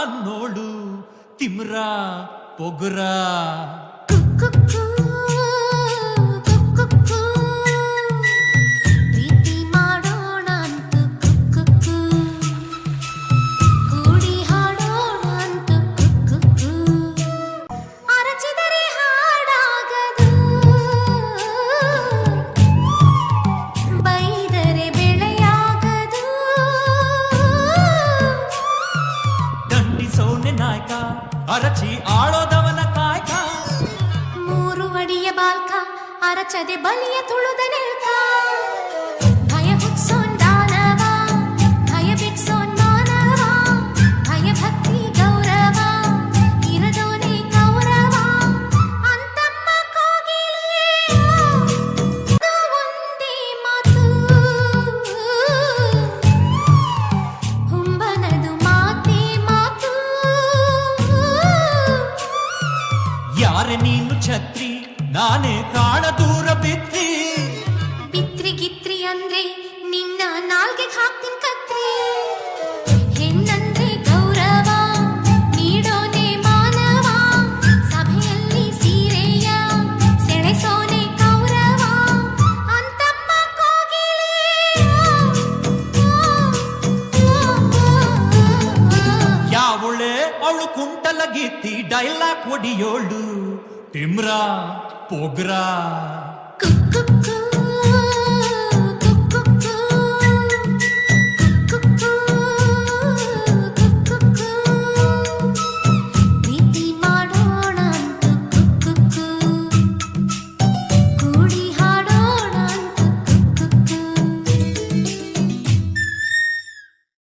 ಅನ್ನೋಳು ತಿಮ್ರ ಪೊಗುರ. ಅರಚಿ ಆಳೋದವನ ಕಾಯ್ಕ. ಮೂರು ಅಡಿಯ ಬಾಲ್ಕ ಅರಚದೆ ಬಲಿಯ ತುಳುದ ಯಾರೆ ನೀನು ಛತ್ರಿ? ನಾನೇ ಕಾಣ ದೂರ ಬಿತ್ತಿ. ಬಿತ್ರಿ ಗಿತ್ರಿ ಅಂದ್ರೆ ನಿನ್ನ ನಾಲ್ಗೆ ಹಾಕ್ತಿನ್. ಕುಂಟಲ ಗೀತಿ ಡೈಲಾಗ್ ಹೊಡಿಯೋಳು ತಿಮ್ರ ಪೊಗ್ರ ಕುಕ್ಕುಕ್ಕು